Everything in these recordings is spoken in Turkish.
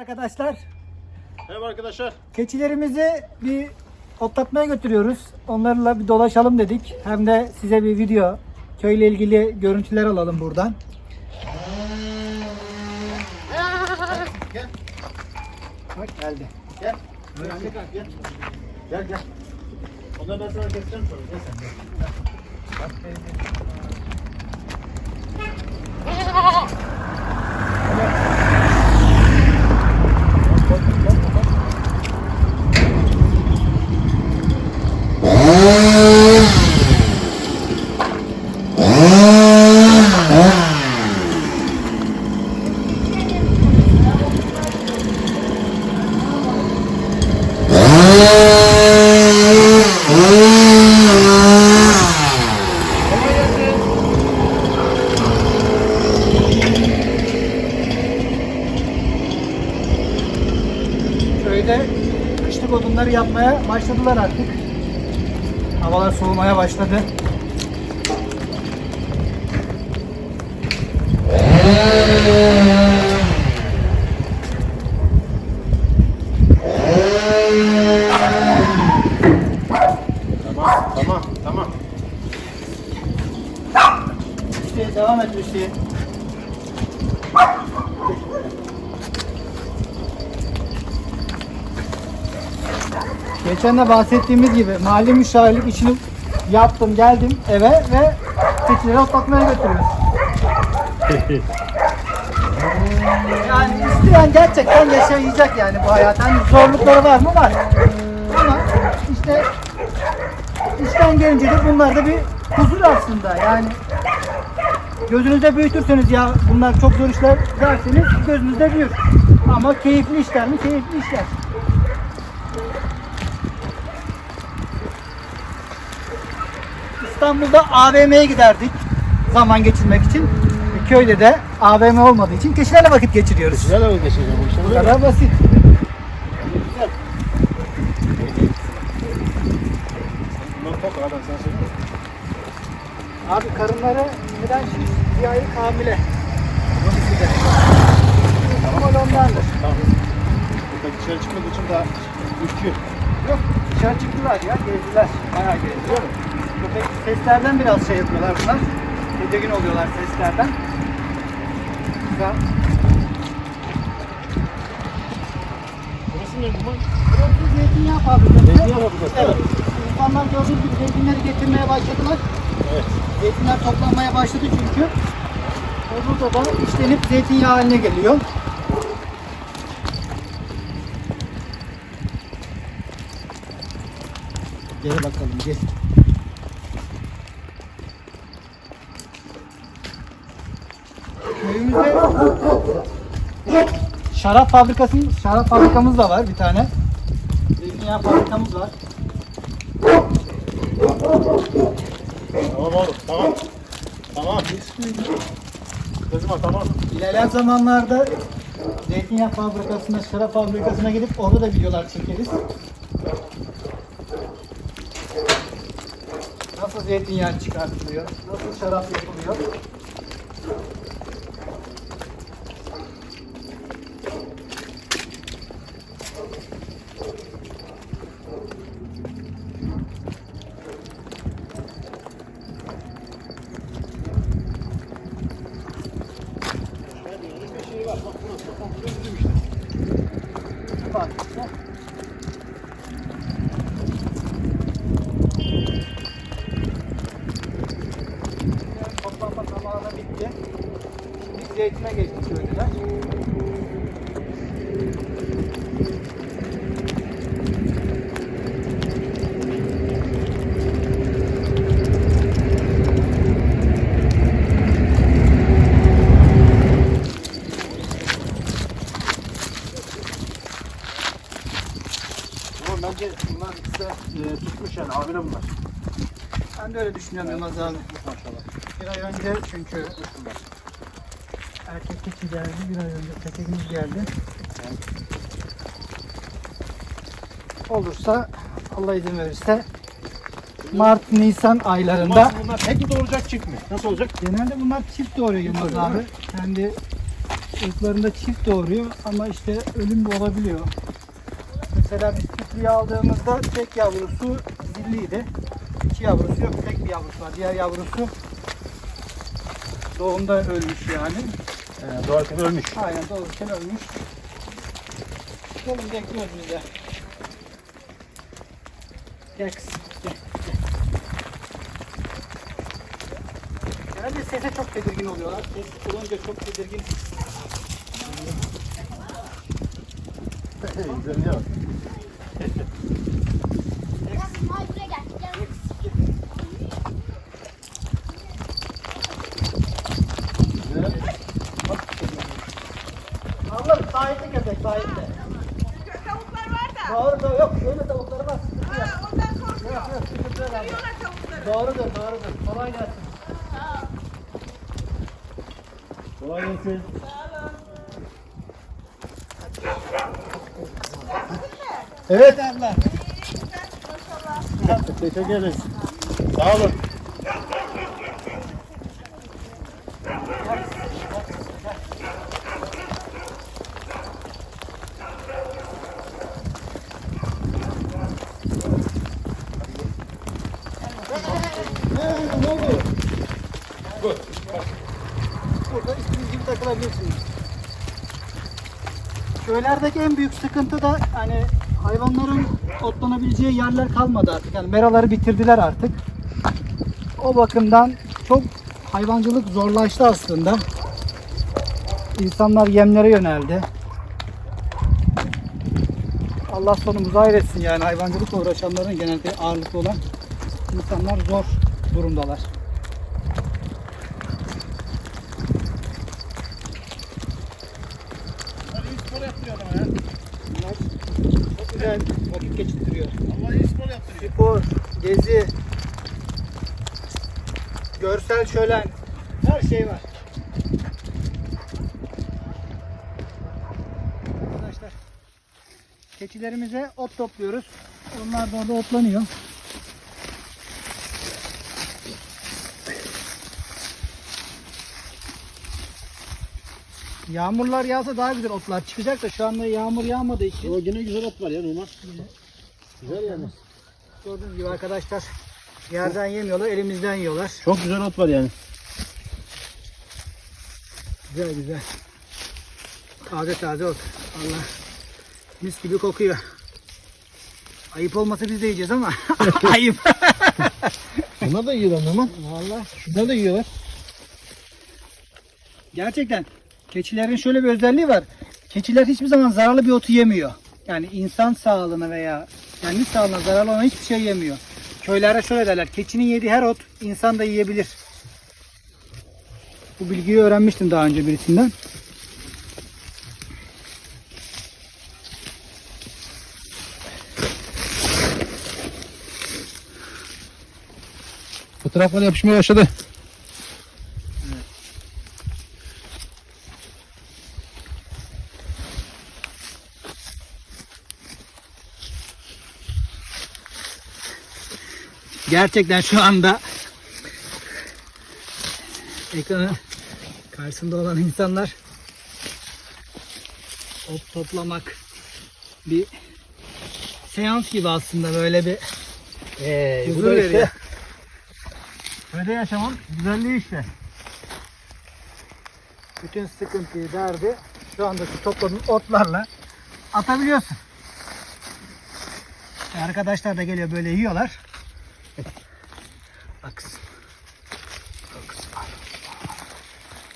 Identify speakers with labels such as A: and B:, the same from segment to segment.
A: arkadaşlar.
B: Merhaba arkadaşlar.
A: Keçilerimizi bir otlatmaya götürüyoruz. Onlarla bir dolaşalım dedik. Hem de size bir video, köyle ilgili görüntüler alalım buradan.
B: Gel.
A: Bak geldi.
B: Gel. Gel. Gel. Gel gel. Onları ben sana keseceğim sonra. Gel sen gel.
A: Köyde kışlık odunları yapmaya başladılar artık. Havalar soğumaya başladı.
B: Tamam. Tamam. Tamam.
A: Hüseyin devam et Hüseyin. Geçen de bahsettiğimiz gibi mahalle müşavirlik işini yaptım geldim eve ve keçileri otlatmaya götürüyoruz. Yani isteyen gerçekten yaşayacak yani bu hayat. Hani zorlukları var mı? Var. Ama işte işten gelince de bunlar da bir huzur aslında. Yani gözünüzde büyütürseniz ya bunlar çok zor işler derseniz gözünüzde büyür. Ama keyifli işler mi? Keyifli işler. İstanbul'da AVM'ye giderdik zaman geçirmek için. Köyde de AVM olmadığı için keçilerle vakit geçiriyoruz.
B: Güzel hava geçeceğim bu
A: kadar basit.
B: Abi
A: karınları neden şimdi bir aylık hamile. Ama ondandır.
B: Tamam. Burada dışarı çıkmadığı için daha ürküyor.
A: Yok dışarı çıktılar ya gezdiler. Bayağı gezdiler. Köpek seslerden biraz şey yapıyorlar bunlar. Tedirgin oluyorlar seslerden. Güzel.
B: Burası ne bu?
A: Burası zeytinyağı fabrikası.
B: Zeytinyağı fabrikası,
A: Evet. İnsanlar gördüğünüz gibi zeytinleri getirmeye başladılar.
B: Evet.
A: Zeytinler toplanmaya başladı çünkü. Burada da işlenip zeytinyağı haline geliyor. Gel bakalım gel. Şarap fabrikasımız, şarap fabrikamız da var bir tane. Zeytinyağı fabrikamız var.
B: Tamam oğlum. Tamam. Tamam. Kızma tamam.
A: İlerleyen zamanlarda zeytinyağı fabrikasına, şarap fabrikasına gidip orada da videolar çekeriz. Nasıl zeytinyağı çıkartılıyor, nasıl şarap yapılıyor. Bak işte. Toplanma zamanı bitti. Şimdi zeytine geçtik köylüler.
B: Tamam bence bunlar ikisi e, tutmuş yani hamile bunlar.
A: Ben de öyle düşünüyorum Yılmaz abi. Bir ay önce çünkü erkek keçi geldi, bir ay önce tekemiz geldi. Olursa Allah izin verirse Mart, Nisan aylarında
B: Bunlar, bunlar tek mi doğuracak çift mi? Nasıl olacak?
A: genelde bunlar çift doğuruyor Yılmaz abi. Kendi ırklarında çift doğuruyor ama işte ölüm de olabiliyor. Mesela biz çiftliği aldığımızda tek yavrusu zilliydi. İki yavrusu yok, yavrusu var. Diğer yavrusu doğumda ölmüş yani.
B: Ee, doğarken ölmüş.
A: Aynen doğururken ölmüş. Oğlum bekliyoruz biz de. Gel kızım. Gel. Genelde sese çok tedirgin oluyorlar. Ses olunca çok tedirgin.
B: Güzel ya.
C: Ay buraya gel. Gel.
A: Abla sahipli.
D: Tavuklar var da.
A: Doğru doğru yok şöyle tavukları var.
D: Ha, ondan korkuyor.
A: Yok yok sıkıntı yok
D: tavukları.
A: Doğrudur doğrudur. Kolay gelsin.
B: Kolay gelsin.
A: Evet abla.
B: Teşekkür ederiz. Sağ olun.
A: Takılabilirsiniz. Köylerdeki en büyük sıkıntı da hani hayvanların otlanabileceği yerler kalmadı artık. Yani meraları bitirdiler artık. O bakımdan çok hayvancılık zorlaştı aslında. İnsanlar yemlere yöneldi. Allah sonumuzu hayretsin yani hayvancılıkla uğraşanların genelde ağırlıklı olan insanlar zor durumdalar.
B: Hadi iyi spor yaptırıyor adama ya.
A: Bunlar çok güzel vakit geçirtiyor.
B: Allah iyi spor yaptırıyor.
A: Spor, gezi, görsel şölen, her şey var. Arkadaşlar, keçilerimize ot topluyoruz. Onlar da orada otlanıyor. Yağmurlar yağsa daha güzel otlar çıkacak da şu anda yağmur yağmadığı için
B: O yine güzel ot var ya normal. Güzel yani.
A: Gördüğünüz gibi arkadaşlar yerden yemiyorlar, elimizden yiyorlar.
B: Çok güzel ot var yani.
A: Güzel güzel. Taze taze ot. Allah mis gibi kokuyor. Ayıp olmasa biz de yiyeceğiz ama ayıp.
B: Bunlar da yiyorlar normal.
A: Vallahi
B: Şunlar da yiyorlar.
A: gerçekten keçilerin şöyle bir özelliği var. Keçiler hiçbir zaman zararlı bir otu yemiyor. Yani insan sağlığına veya kendi sağlığına zararlı olan hiçbir şey yemiyor. Köylerde şöyle derler. Keçinin yediği her ot insan da yiyebilir. Bu bilgiyi öğrenmiştim daha önce birisinden.
B: Fotoğraflar yapışmaya başladı.
A: Gerçekten şu anda ekranı karşısında olan insanlar ot toplamak bir seans gibi aslında böyle bir
B: Ee,
A: huzur veriyor.
B: işte. Böyle yaşamın güzelliği işte.
A: Bütün sıkıntıyı, derdi şu anda şu topladığın otlarla atabiliyorsun. Arkadaşlar da geliyor böyle yiyorlar.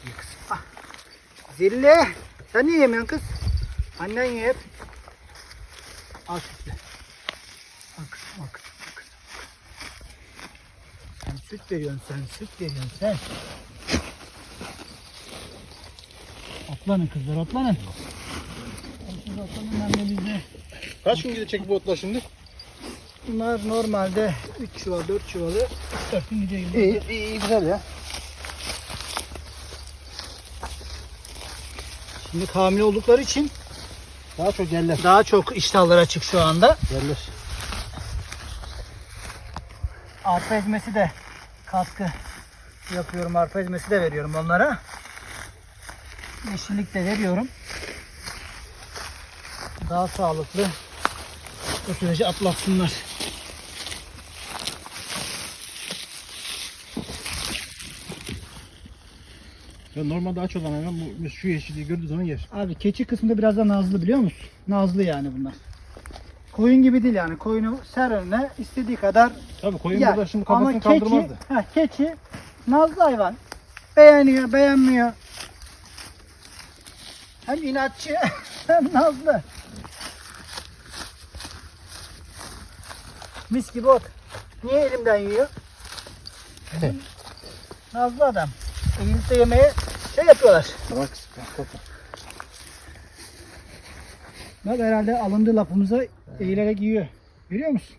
A: Ye kızım. Ah. Zille. Sen niye yemiyorsun kız? Annen ye hep. Al sütle. Al kızım, al. Sen süt veriyorsun, sen süt veriyorsun, sen. Otlanın kızlar, otlanın, ben de bizde.
B: Kaç gün gidecek bu otlar şimdi?
A: Bunlar normalde 3 çuval, 4 çuvalı 4 gün gidiyor.
B: İyi, iyi, iyi güzel ya.
A: Şimdi hamile oldukları için
B: Daha çok yerler.
A: daha çok iştahları açık şu anda.
B: Yerler.
A: Arpa ezmesi de katkı yapıyorum. Arpa ezmesi de veriyorum onlara. yeşillik de veriyorum. Daha sağlıklı bu süreci atlatsınlar.
B: Ya normalde aç olan hayvan bu şu yeşilliği gördüğü zaman yer.
A: Abi keçi kısmında biraz da nazlı biliyor musun? Nazlı yani bunlar. Koyun gibi değil yani. Koyunu ser önüne istediği kadar
B: Tabii koyun
A: yer.
B: burada şimdi
A: Ama
B: kafasını
A: keçi,
B: kaldırmazdı.
A: heh, keçi nazlı hayvan. Beğeniyor, beğenmiyor. Hem inatçı hem nazlı. Mis gibi ot. Niye elimden yiyor? Nazlı adam. Eğilip de yemeye şey yapıyorlar.
B: Bak bak.
A: Bak herhalde alındığı lafımıza eğilerek yiyor. Görüyor musun?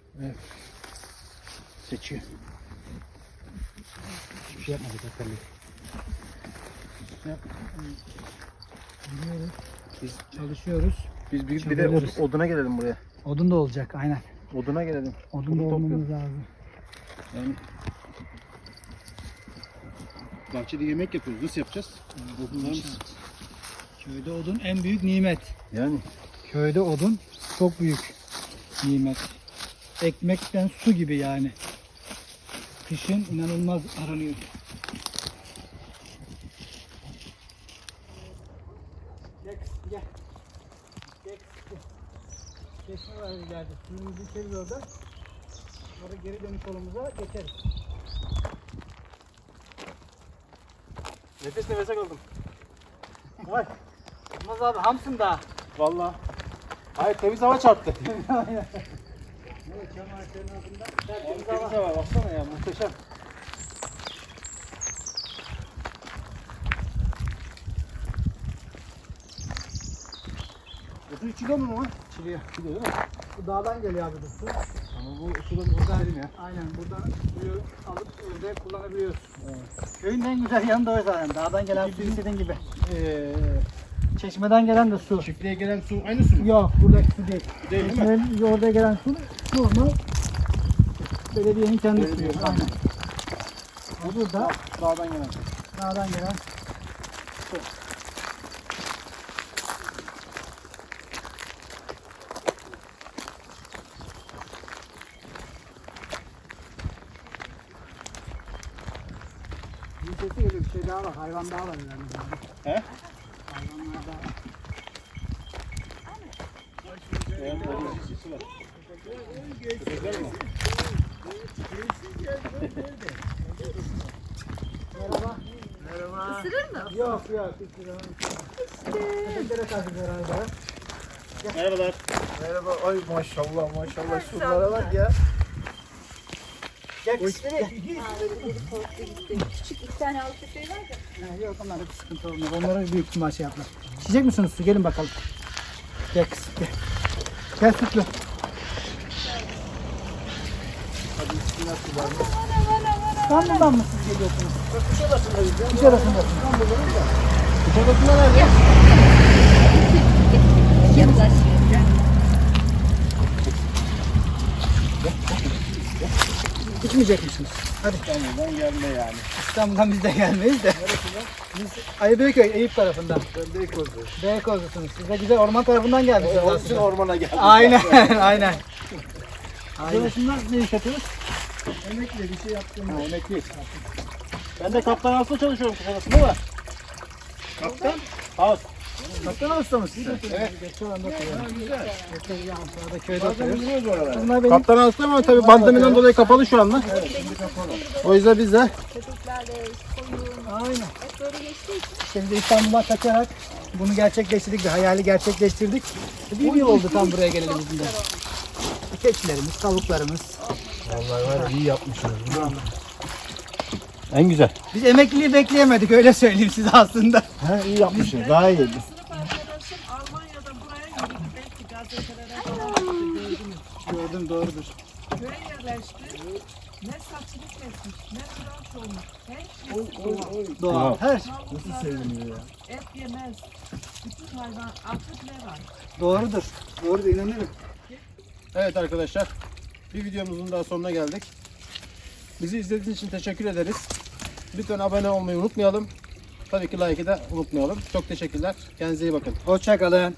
B: Seçiyor. Hiçbir şey yapmadık hakikaten.
A: Biliyoruz.
B: Biz
A: Çalışıyoruz.
B: biz bir, bir de od- oduna gelelim buraya.
A: Odun da olacak aynen.
B: Oduna gelelim.
A: Odun da olmamız lazım.
B: Yani bahçede yemek yapıyoruz. Nasıl yapacağız? Odunlarımız.
A: Köyde odun en büyük nimet.
B: Yani
A: Köyde odun çok büyük nimet. Ekmekten su gibi yani. Kışın inanılmaz aranıyor. Gel kızım, gel. Gel kızım. Çeşme var ileride. Suyumuzu içeriz orada. Sonra geri dönüş yolumuza geçeriz.
B: Nefes nefese kaldım.
A: Vay. Olmaz abi hamsın daha.
B: Vallahi. Hayır temiz hava çarptı.
A: Çam ağaçlarının altında tertemiz hava.
B: temiz hava baksana ya muhteşem. Odun içiyor mu mu?
A: Çiliyor.
B: İçiyor değil mi?
A: Bu dağdan geliyor abi bu su.
B: Ama bu sudan buradan derim ya.
A: Aynen buradan suyu alıp evde kullanabiliyoruz. Köyün en güzel yanı da o zaten. Dağdan gelen su istediğin gibi.
B: Ee,
A: Çeşmeden gelen de su.
B: çiftliğe gelen su aynı su mu?
A: Yok buradaki su değil.
B: Değil mi?
A: Çeşmenin orada gelen su normal. Belediyenin kendi suyu.
B: Belediye,
A: Aynen. Bu burada
B: Dağdan gelen.
A: dağdan gelen su. Bir sesi geliyor bir şey daha var. Hayvan daha var yani.
B: He?
A: Hayvanlar daha var.
B: Evet, evet, sesi var. Köpekler mi?
A: Merhaba. Merhaba. Isırır mı? Yok yok. Herhalde.
B: Merhabalar.
E: Merhaba. Ay maşallah maşallah şunlara bak ya.
A: Gel kız. Gel.
C: Küçük iki tane altı şey var da.
A: Ha, Yok onlar hep sıkıntı olmaz. Onlara büyük ihtimal şey yapmaz. İçecek misiniz su? Gelin bakalım. Gel kız. Gel. Gel sütlü. İstanbul'dan mı siz geliyorsunuz? Kuşadası'nda.
B: Kuşadası'nda nerede?
A: İçmeyecek misiniz? Hadi.
B: İstanbul'dan gelme yani.
A: İstanbul'dan biz de gelmeyiz de. Biz Ayıbeyköy, Eyüp tarafından.
E: Ben Beykoz'da.
A: Beykozlusunuz. Siz de güzel orman tarafından geldiniz
B: Onun için ormana geldim.
A: Aynen, aynen.
B: Kuşadası'nda ne iş yapıyoruz?
A: Emekli bir şey yaptım.
B: Ha, emekliyiz. Ben de kaptan hasta çalışıyorum Kuşadası'nda da. Kaptan? Havas.
A: Kaptan hasta mısın?
B: Evet.
A: Anda oturuyorum.
B: Güzel.
A: Geçen yan sırada köyde oturuyoruz.
B: Kaptan hasta ama tabii pandemiden dolayı kapalı şu anda. O yüzden biz de
C: Köpeklerle koyun
A: Aynen.
C: hep böyle
A: biz de İstanbul'a kaçarak bunu gerçekleştirdik. Bir hayali gerçekleştirdik. Bir yıl oldu tam buraya geleli bizim de. Keçilerimiz, tavuklarımız.
E: Vallahi var iyi yapmışsınız.
B: en güzel.
A: Biz emekliliği bekleyemedik öyle söyleyeyim size aslında.
E: Ha iyi yapmışsınız. Daha iyi.
A: Gördüm doğrudur.
D: Köye yerleşti. Ne saçını kesmiş, ne tıraş olmuş. Her şey
A: Doğal. Her
E: Nasıl seviniyor ya.
D: et yemez. Bütün hayvan artık ne var?
A: doğrudur. Doğrudur inanırım.
B: Evet arkadaşlar. Bir videomuzun daha sonuna geldik. Bizi izlediğiniz için teşekkür ederiz. Lütfen abone olmayı unutmayalım. Tabii ki like'ı da unutmayalım. Çok teşekkürler. Kendinize iyi bakın.
A: Hoşçakalın.